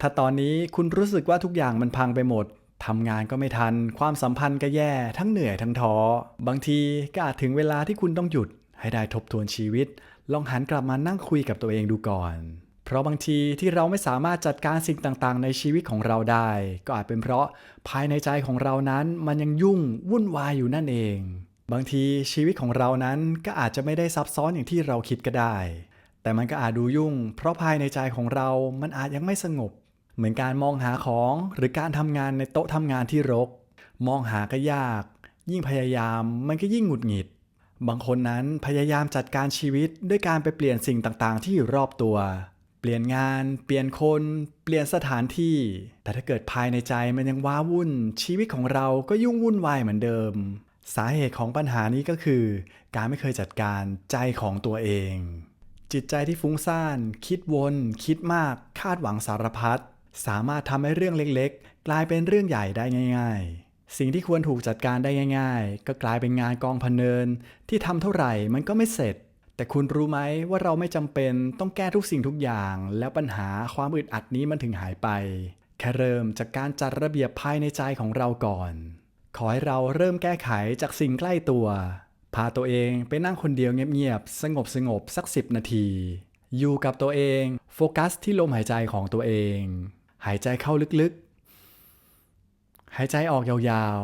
ถ้าตอนนี้คุณรู้สึกว่าทุกอย่างมันพังไปหมดทำงานก็ไม่ทัน ความสัมพันธ์ก็แย่ ทั้งเหนื่อยทั้งท้อ บางทีก็อาจถึงเวลาที่คุณต้องหยุด ให้ได้ทบทวนชีวิต ลองหันกลับมานั่งคุยกับตัวเองดูก่อน เพราะบางทีที่เราไม่สามารถจัดการสิ่งต่างๆ ในชีวิตของเราได้ ก็อาจเป็นเพราะภายในใจของเรานั้นมันยังยุ่งวุ่นวายอยู่นั่นเอง บางทีชีวิตของเรานั้นก็อาจจะไม่ได้ซับซ้อนอย่างที่เราคิดก็ได้ แต่มันก็อาจดูยุ่ง เพราะภายในใจของเรามันอาจยังไม่สงบ เหมือนการมองหาของหรือการทำงานในโต๊ะทำงานที่รก มองหาก็ยาก ยิ่งพยายามมันก็ยิ่งหงุดหงิด บางคนนั้นพยายามจัดการชีวิตด้วยการไปเปลี่ยนสิ่งต่างๆ ที่อยู่รอบตัว เปลี่ยนงาน เปลี่ยนคน เปลี่ยนสถานที่ แต่ถ้าเกิดภายในใจมันยังว้าวุ่น ชีวิตของเราก็ยุ่งวุ่นวายเหมือนเดิม สาเหตุของปัญหานี้ก็คือ การไม่เคยจัดการใจของตัวเอง จิตใจที่ฟุ้งซ่าน คิดวน คิดมาก คาดหวังสารพัด สามารถทำให้เรื่องเล็กๆ กลายเป็นเรื่องใหญ่ได้ง่าย ๆ สิ่งที่ควรถูกจัดการได้ง่าย ๆ ก็กลายเป็นงานกองพะเนิน ที่ทำเท่าไหร่มันก็ไม่เสร็จ แต่คุณรู้ไหมว่าเราไม่จำเป็นต้องแก้ทุกสิ่งทุกอย่าง แล้วปัญหาความอึดอัดนี้มันถึงหายไป แค่เริ่มจากการจัดระเบียบภายในใจของเราก่อน ขอให้เราเริ่มแก้ไขจากสิ่งใกล้ตัว พาตัวเองไปนั่งคนเดียวเงียบๆสงบสงบๆสักสิบนาทีอยู่กับตัวเอง โฟกัสที่ลมหายใจของตัวเอง หายใจเข้าลึกๆ หายใจออกยาว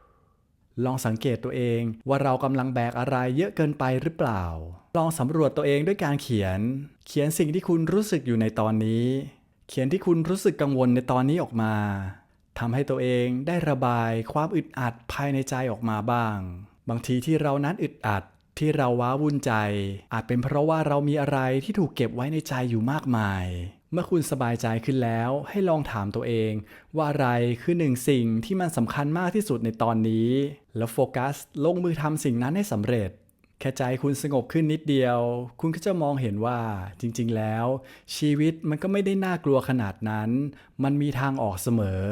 ๆ ลองสังเกตตัวเองว่าเรากำลังแบกอะไรเยอะเกินไปหรือเปล่า ลองสำรวจตัวเองด้วยการเขียน เขียนสิ่งที่คุณรู้สึกอยู่ในตอนนี้ เขียนที่คุณรู้สึกกังวลในตอนนี้ออกมาทำให้ตัวเองได้ระบายความอึดอัดภายในใจออกมาบ้าง บางทีที่เรานั้นอึดอัดที่เราว้าวุ่นใจ อาจเป็นเพราะว่าเรามีอะไรที่ถูกเก็บไว้ในใจอยู่มากมาย เมื่อคุณสบายใจขึ้นแล้วให้ลองถามตัวเอง ว่าอะไรคือหนึ่งสิ่งที่มันสำคัญมากที่สุดในตอนนี้ แล้วโฟกัสลงมือทำสิ่งนั้นให้สำเร็จ แค่ใจคุณสงบขึ้นนิดเดียว คุณก็จะมองเห็นว่าจริงๆแล้ว ชีวิตมันก็ไม่ได้น่ากลัวขนาดนั้น มันมีทางออกเสมอ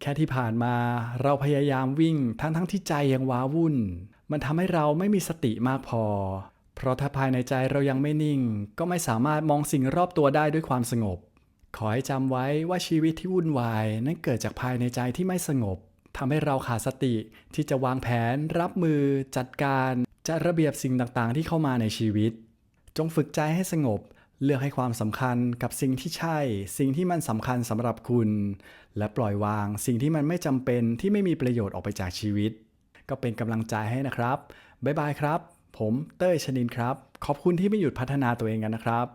แค่ที่ผ่านมาเราพยายามวิ่งทั้งๆที่ใจยังว้าวุ่น มันทำให้เราไม่มีสติมากพอ เพราะถ้าภายในใจเรายังไม่นิ่ง ก็ไม่สามารถมองสิ่งรอบตัวได้ด้วยความสงบ ขอให้จำไว้ว่าชีวิตที่วุ่นวาย นั้นเกิดจากภายในใจที่ไม่สงบทำให้เราขาดสติที่จะวางแผน รับมือ จัดการจัดระเบียบสิ่งต่างๆ ที่เข้ามาในชีวิต จงฝึกใจให้สงบ เลือกให้ความสำคัญกับสิ่งที่ใช่ สิ่งที่มันสำคัญสำหรับคุณ และปล่อยวางสิ่งที่มันไม่จำเป็นที่ไม่มีประโยชน์ออกไปจากชีวิต ก็เป็นกำลังใจให้นะครับบ๊ายบายครับ ผมเต้ยชนินครับ ขอบคุณที่ไม่หยุดพัฒนาตัวเองกันนะครับ